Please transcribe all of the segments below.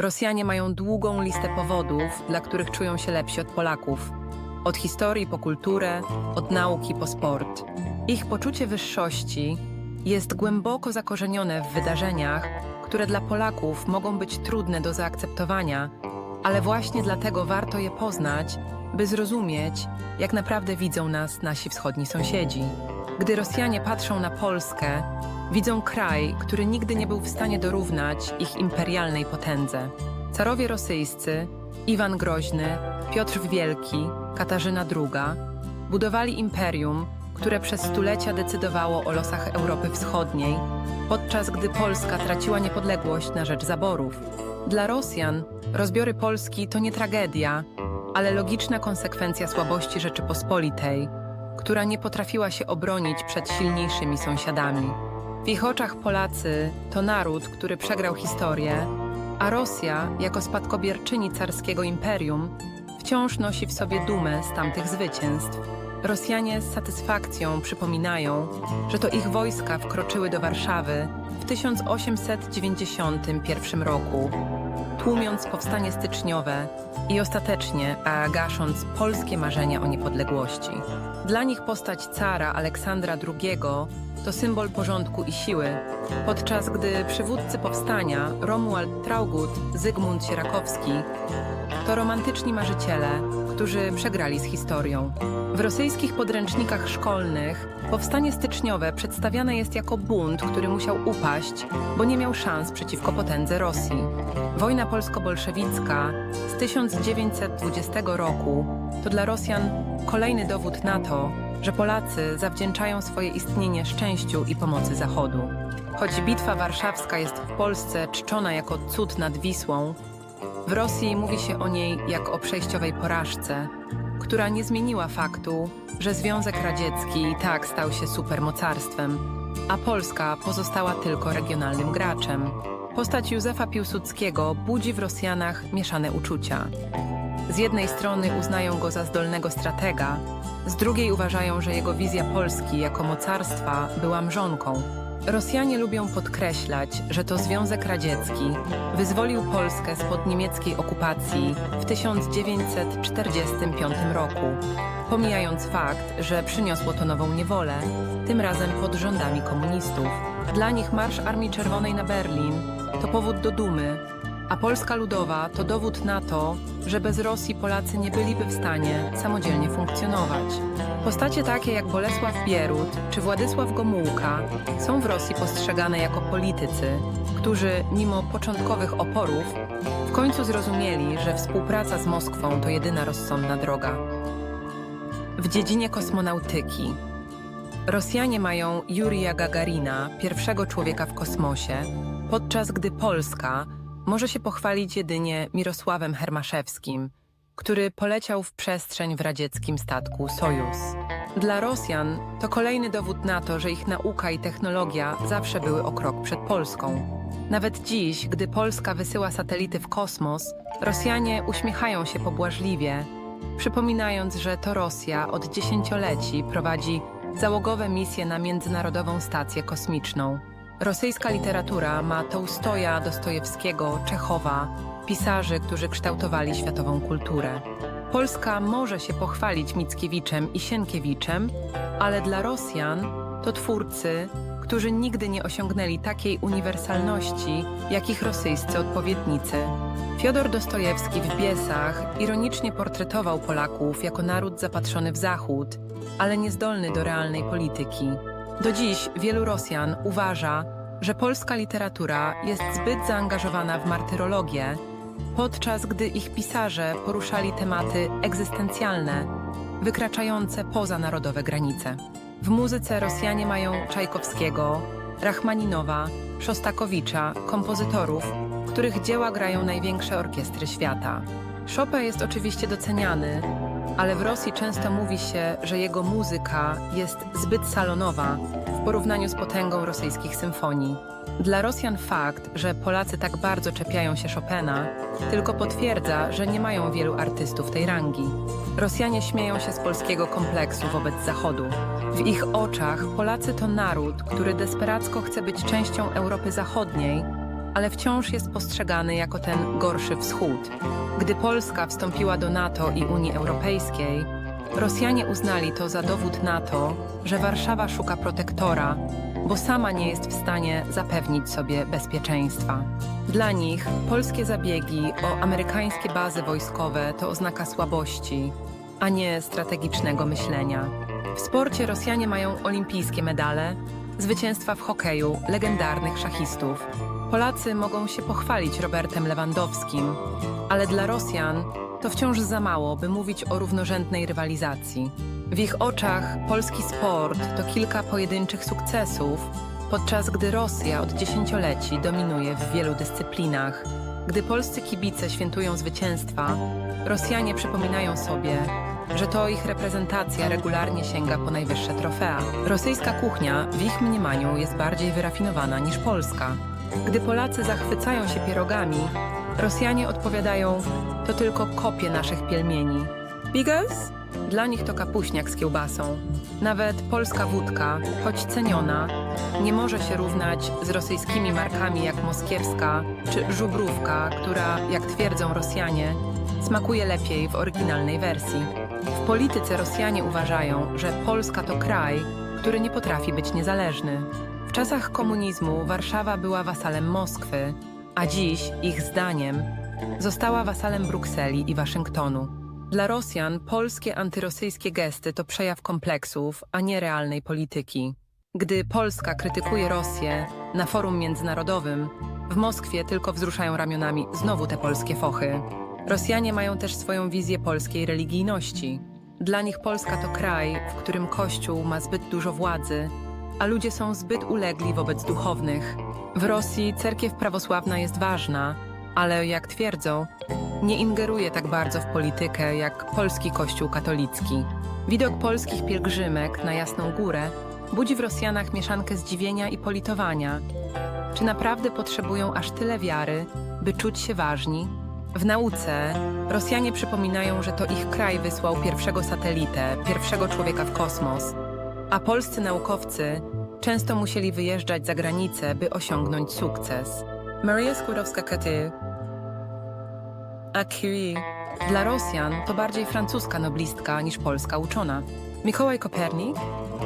Rosjanie mają długą listę powodów, dla których czują się lepsi od Polaków. Od historii po kulturę, od nauki po sport. Ich poczucie wyższości jest głęboko zakorzenione w wydarzeniach, które dla Polaków mogą być trudne do zaakceptowania, ale właśnie dlatego warto je poznać, by zrozumieć, jak naprawdę widzą nas nasi wschodni sąsiedzi. Gdy Rosjanie patrzą na Polskę, widzą kraj, który nigdy nie był w stanie dorównać ich imperialnej potędze. Carowie rosyjscy, Iwan Groźny, Piotr Wielki, Katarzyna II budowali imperium, które przez stulecia decydowało o losach Europy Wschodniej, podczas gdy Polska traciła niepodległość na rzecz zaborów. Dla Rosjan rozbiory Polski to nie tragedia, ale logiczna konsekwencja słabości Rzeczypospolitej, która nie potrafiła się obronić przed silniejszymi sąsiadami. W ich oczach Polacy to naród, który przegrał historię, a Rosja, jako spadkobierczyni carskiego imperium, wciąż nosi w sobie dumę z tamtych zwycięstw. Rosjanie z satysfakcją przypominają, że to ich wojska wkroczyły do Warszawy w 1891 roku, tłumiąc powstanie styczniowe i ostatecznie a gasząc polskie marzenia o niepodległości. Dla nich postać cara Aleksandra II to symbol porządku i siły, podczas gdy przywódcy powstania Romuald Traugut, Zygmunt Sierakowski to romantyczni marzyciele, którzy przegrali z historią. W rosyjskich podręcznikach szkolnych powstanie styczniowe przedstawiane jest jako bunt, który musiał upaść, bo nie miał szans przeciwko potędze Rosji. Wojna polsko-bolszewicka z 1920 roku to dla Rosjan kolejny dowód na to, że Polacy zawdzięczają swoje istnienie szczęściu i pomocy Zachodu. Choć Bitwa Warszawska jest w Polsce czczona jako cud nad Wisłą, w Rosji mówi się o niej jak o przejściowej porażce, która nie zmieniła faktu, że Związek Radziecki i tak stał się supermocarstwem, a Polska pozostała tylko regionalnym graczem. Postać Józefa Piłsudskiego budzi w Rosjanach mieszane uczucia. Z jednej strony uznają go za zdolnego stratega, z drugiej uważają, że jego wizja Polski jako mocarstwa była mrzonką. Rosjanie lubią podkreślać, że to Związek Radziecki wyzwolił Polskę spod niemieckiej okupacji w 1945 roku, pomijając fakt, że przyniosło to nową niewolę, tym razem pod rządami komunistów. Dla nich Marsz Armii Czerwonej na Berlin to powód do dumy, a Polska Ludowa to dowód na to, że bez Rosji Polacy nie byliby w stanie samodzielnie funkcjonować. Postacie takie jak Bolesław Bierut czy Władysław Gomułka są w Rosji postrzegane jako politycy, którzy mimo początkowych oporów w końcu zrozumieli, że współpraca z Moskwą to jedyna rozsądna droga. W dziedzinie kosmonautyki Rosjanie mają Jurija Gagarina, pierwszego człowieka w kosmosie, podczas gdy Polska może się pochwalić jedynie Mirosławem Hermaszewskim, który poleciał w przestrzeń w radzieckim statku Sojus. Dla Rosjan to kolejny dowód na to, że ich nauka i technologia zawsze były o krok przed Polską. Nawet dziś, gdy Polska wysyła satelity w kosmos, Rosjanie uśmiechają się pobłażliwie, przypominając, że to Rosja od dziesięcioleci prowadzi załogowe misje na Międzynarodową Stację Kosmiczną. Rosyjska literatura ma Tołstoja, Dostojewskiego, Czechowa, pisarzy, którzy kształtowali światową kulturę. Polska może się pochwalić Mickiewiczem i Sienkiewiczem, ale dla Rosjan to twórcy, którzy nigdy nie osiągnęli takiej uniwersalności, jak ich rosyjscy odpowiednicy. Fiodor Dostojewski w Biesach ironicznie portretował Polaków jako naród zapatrzony w Zachód, ale niezdolny do realnej polityki. Do dziś wielu Rosjan uważa, że polska literatura jest zbyt zaangażowana w martyrologię, podczas gdy ich pisarze poruszali tematy egzystencjalne, wykraczające poza narodowe granice. W muzyce Rosjanie mają Czajkowskiego, Rachmaninowa, Szostakowicza, kompozytorów, których dzieła grają największe orkiestry świata. Chopin jest oczywiście doceniany, ale w Rosji często mówi się, że jego muzyka jest zbyt salonowa w porównaniu z potęgą rosyjskich symfonii. Dla Rosjan fakt, że Polacy tak bardzo czepiają się Chopina, tylko potwierdza, że nie mają wielu artystów tej rangi. Rosjanie śmieją się z polskiego kompleksu wobec Zachodu. W ich oczach Polacy to naród, który desperacko chce być częścią Europy Zachodniej, ale wciąż jest postrzegany jako ten gorszy wschód. Gdy Polska wstąpiła do NATO i Unii Europejskiej, Rosjanie uznali to za dowód na to, że Warszawa szuka protektora, bo sama nie jest w stanie zapewnić sobie bezpieczeństwa. Dla nich polskie zabiegi o amerykańskie bazy wojskowe to oznaka słabości, a nie strategicznego myślenia. W sporcie Rosjanie mają olimpijskie medale, zwycięstwa w hokeju, legendarnych szachistów. Polacy mogą się pochwalić Robertem Lewandowskim, ale dla Rosjan to wciąż za mało, by mówić o równorzędnej rywalizacji. W ich oczach polski sport to kilka pojedynczych sukcesów, podczas gdy Rosja od dziesięcioleci dominuje w wielu dyscyplinach. Gdy polscy kibice świętują zwycięstwa, Rosjanie przypominają sobie, że to ich reprezentacja regularnie sięga po najwyższe trofea. Rosyjska kuchnia w ich mniemaniu jest bardziej wyrafinowana niż polska. Gdy Polacy zachwycają się pierogami, Rosjanie odpowiadają, to tylko kopie naszych pielmieni. Bigos? Dla nich to kapuśniak z kiełbasą. Nawet polska wódka, choć ceniona, nie może się równać z rosyjskimi markami jak moskiewska czy żubrówka, która, jak twierdzą Rosjanie, smakuje lepiej w oryginalnej wersji. W polityce Rosjanie uważają, że Polska to kraj, który nie potrafi być niezależny. W czasach komunizmu Warszawa była wasalem Moskwy, a dziś, ich zdaniem, została wasalem Brukseli i Waszyngtonu. Dla Rosjan polskie antyrosyjskie gesty to przejaw kompleksów, a nie realnej polityki. Gdy Polska krytykuje Rosję na forum międzynarodowym, w Moskwie tylko wzruszają ramionami znowu te polskie fochy. Rosjanie mają też swoją wizję polskiej religijności. Dla nich Polska to kraj, w którym Kościół ma zbyt dużo władzy, a ludzie są zbyt ulegli wobec duchownych. W Rosji cerkiew prawosławna jest ważna, ale jak twierdzą, nie ingeruje tak bardzo w politykę jak polski Kościół katolicki. Widok polskich pielgrzymek na Jasną Górę budzi w Rosjanach mieszankę zdziwienia i politowania. Czy naprawdę potrzebują aż tyle wiary, by czuć się ważni? W nauce Rosjanie przypominają, że to ich kraj wysłał pierwszego satelitę, pierwszego człowieka w kosmos, a polscy naukowcy często musieli wyjeżdżać za granicę, by osiągnąć sukces. Maria Skłodowska-Curie a Curie dla Rosjan to bardziej francuska noblistka niż polska uczona. Mikołaj Kopernik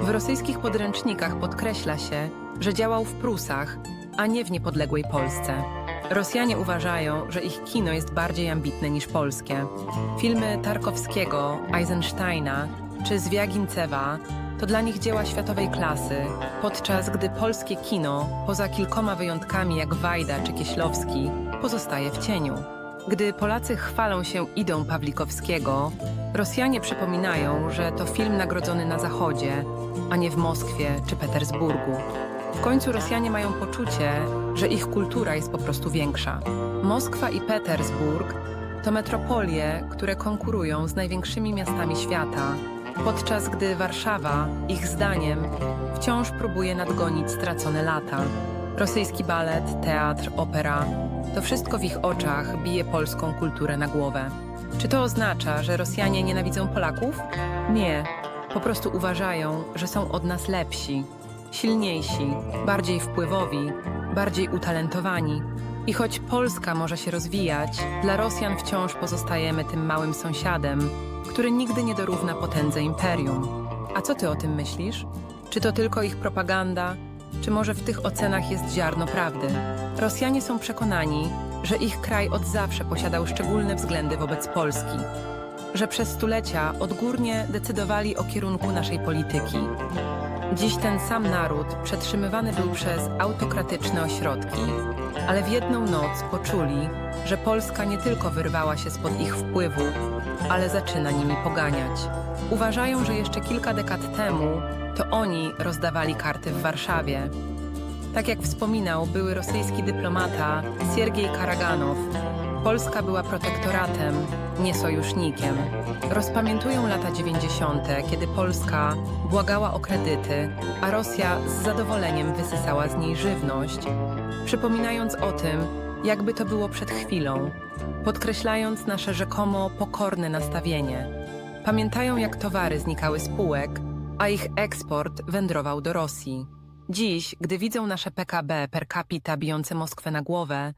w rosyjskich podręcznikach podkreśla się, że działał w Prusach, a nie w niepodległej Polsce. Rosjanie uważają, że ich kino jest bardziej ambitne niż polskie. Filmy Tarkowskiego, Eisensteina czy Zwiagincewa to dla nich dzieła światowej klasy, podczas gdy polskie kino, poza kilkoma wyjątkami jak Wajda czy Kieślowski, pozostaje w cieniu. Gdy Polacy chwalą się idą Pawlikowskiego, Rosjanie przypominają, że to film nagrodzony na Zachodzie, a nie w Moskwie czy Petersburgu. W końcu Rosjanie mają poczucie, że ich kultura jest po prostu większa. Moskwa i Petersburg to metropolie, które konkurują z największymi miastami świata, podczas gdy Warszawa, ich zdaniem, wciąż próbuje nadgonić stracone lata. Rosyjski balet, teatr, opera to wszystko w ich oczach bije polską kulturę na głowę. Czy to oznacza, że Rosjanie nienawidzą Polaków? Nie. Po prostu uważają, że są od nas lepsi, silniejsi, bardziej wpływowi, bardziej utalentowani. I choć Polska może się rozwijać, dla Rosjan wciąż pozostajemy tym małym sąsiadem, który nigdy nie dorówna potędze imperium. A co ty o tym myślisz? Czy to tylko ich propaganda, czy może w tych ocenach jest ziarno prawdy? Rosjanie są przekonani, że ich kraj od zawsze posiadał szczególne względy wobec Polski, że przez stulecia odgórnie decydowali o kierunku naszej polityki. Dziś ten sam naród przetrzymywany był przez autokratyczne ośrodki, ale w jedną noc poczuli, że Polska nie tylko wyrwała się spod ich wpływu, ale zaczyna nimi poganiać. Uważają, że jeszcze kilka dekad temu to oni rozdawali karty w Warszawie. Tak jak wspominał były rosyjski dyplomata Siergiej Karaganow, Polska była protektoratem, nie sojusznikiem. Rozpamiętują lata 90., kiedy Polska błagała o kredyty, a Rosja z zadowoleniem wysysała z niej żywność, przypominając o tym, jakby to było przed chwilą, podkreślając nasze rzekomo pokorne nastawienie. Pamiętają, jak towary znikały z półek, a ich eksport wędrował do Rosji. Dziś, gdy widzą nasze PKB per capita bijące Moskwę na głowę,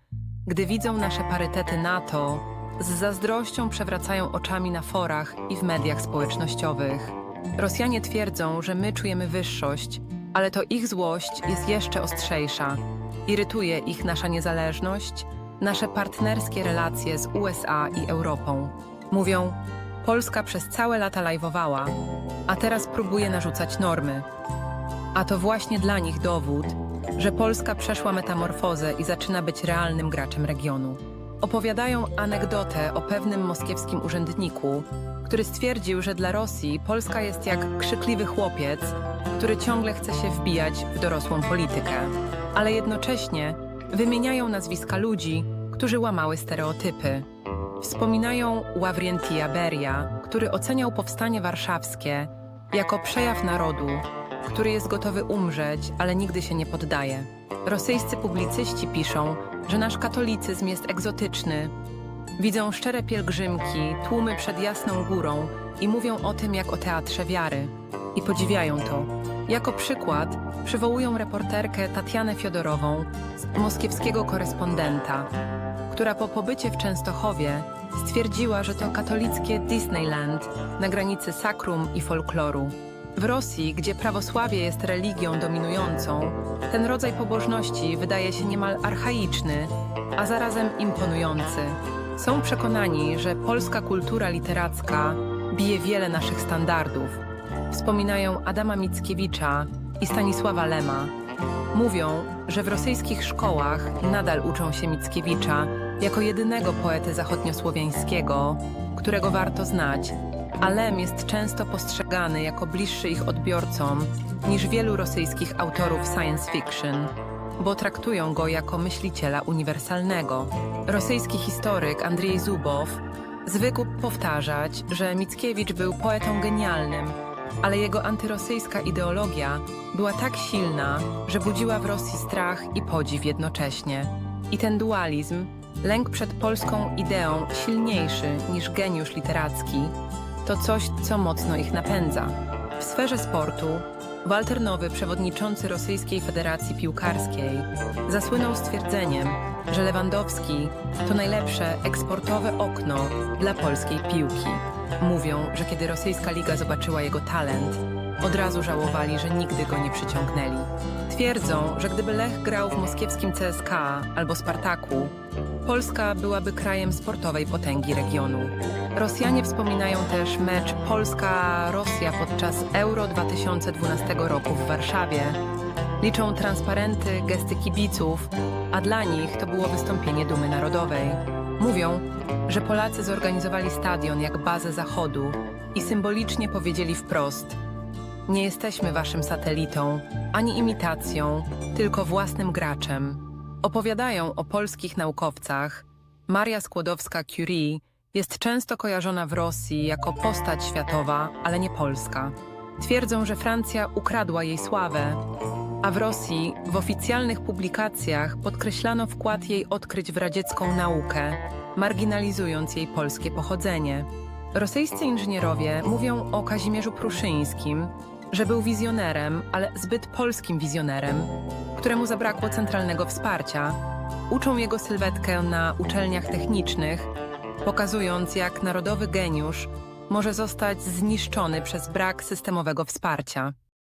gdy widzą nasze parytety NATO, z zazdrością przewracają oczami na forach i w mediach społecznościowych. Rosjanie twierdzą, że my czujemy wyższość, ale to ich złość jest jeszcze ostrzejsza. Irytuje ich nasza niezależność, nasze partnerskie relacje z USA i Europą. Mówią, Polska przez całe lata lajwowała, a teraz próbuje narzucać normy. A to właśnie dla nich dowód, że Polska przeszła metamorfozę i zaczyna być realnym graczem regionu. Opowiadają anegdotę o pewnym moskiewskim urzędniku, który stwierdził, że dla Rosji Polska jest jak krzykliwy chłopiec, który ciągle chce się wbijać w dorosłą politykę. Ale jednocześnie wymieniają nazwiska ludzi, którzy łamały stereotypy. Wspominają Ławrientia Beria, który oceniał powstanie warszawskie jako przejaw narodu, który jest gotowy umrzeć, ale nigdy się nie poddaje. Rosyjscy publicyści piszą, że nasz katolicyzm jest egzotyczny. Widzą szczere pielgrzymki, tłumy przed jasną górą i mówią o tym jak o teatrze wiary. I podziwiają to. Jako przykład przywołują reporterkę Tatianę Fiodorową moskiewskiego korespondenta, która po pobycie w Częstochowie stwierdziła, że to katolickie Disneyland na granicy sakrum i folkloru. W Rosji, gdzie prawosławie jest religią dominującą, ten rodzaj pobożności wydaje się niemal archaiczny, a zarazem imponujący. Są przekonani, że polska kultura literacka bije wiele naszych standardów. Wspominają Adama Mickiewicza i Stanisława Lema. Mówią, że w rosyjskich szkołach nadal uczą się Mickiewicza jako jedynego poety zachodniosłowiańskiego, którego warto znać, a Lem jest często postrzegany jako bliższy ich odbiorcom niż wielu rosyjskich autorów science fiction, bo traktują go jako myśliciela uniwersalnego. Rosyjski historyk Andrzej Zubow zwykł powtarzać, że Mickiewicz był poetą genialnym, ale jego antyrosyjska ideologia była tak silna, że budziła w Rosji strach i podziw jednocześnie. I ten dualizm, lęk przed polską ideą silniejszy niż geniusz literacki, to coś, co mocno ich napędza. W sferze sportu Walter Nowy, przewodniczący Rosyjskiej Federacji Piłkarskiej, zasłynął stwierdzeniem, że Lewandowski to najlepsze eksportowe okno dla polskiej piłki. Mówią, że kiedy rosyjska liga zobaczyła jego talent, od razu żałowali, że nigdy go nie przyciągnęli. Twierdzą, że gdyby Lech grał w moskiewskim CSKA albo Spartaku, Polska byłaby krajem sportowej potęgi regionu. Rosjanie wspominają też mecz Polska-Rosja podczas Euro 2012 roku w Warszawie. Liczą transparenty, gesty kibiców, a dla nich to było wystąpienie dumy narodowej. Mówią, że Polacy zorganizowali stadion jak bazę Zachodu i symbolicznie powiedzieli wprost: Nie jesteśmy waszym satelitą, ani imitacją, tylko własnym graczem. Opowiadają o polskich naukowcach. Maria Skłodowska-Curie jest często kojarzona w Rosji jako postać światowa, ale nie polska. Twierdzą, że Francja ukradła jej sławę, a w Rosji w oficjalnych publikacjach podkreślano wkład jej odkryć w radziecką naukę, marginalizując jej polskie pochodzenie. Rosyjscy inżynierowie mówią o Kazimierzu Pruszyńskim, że był wizjonerem, ale zbyt polskim wizjonerem, któremu zabrakło centralnego wsparcia. Uczą jego sylwetkę na uczelniach technicznych, pokazując, jak narodowy geniusz może zostać zniszczony przez brak systemowego wsparcia.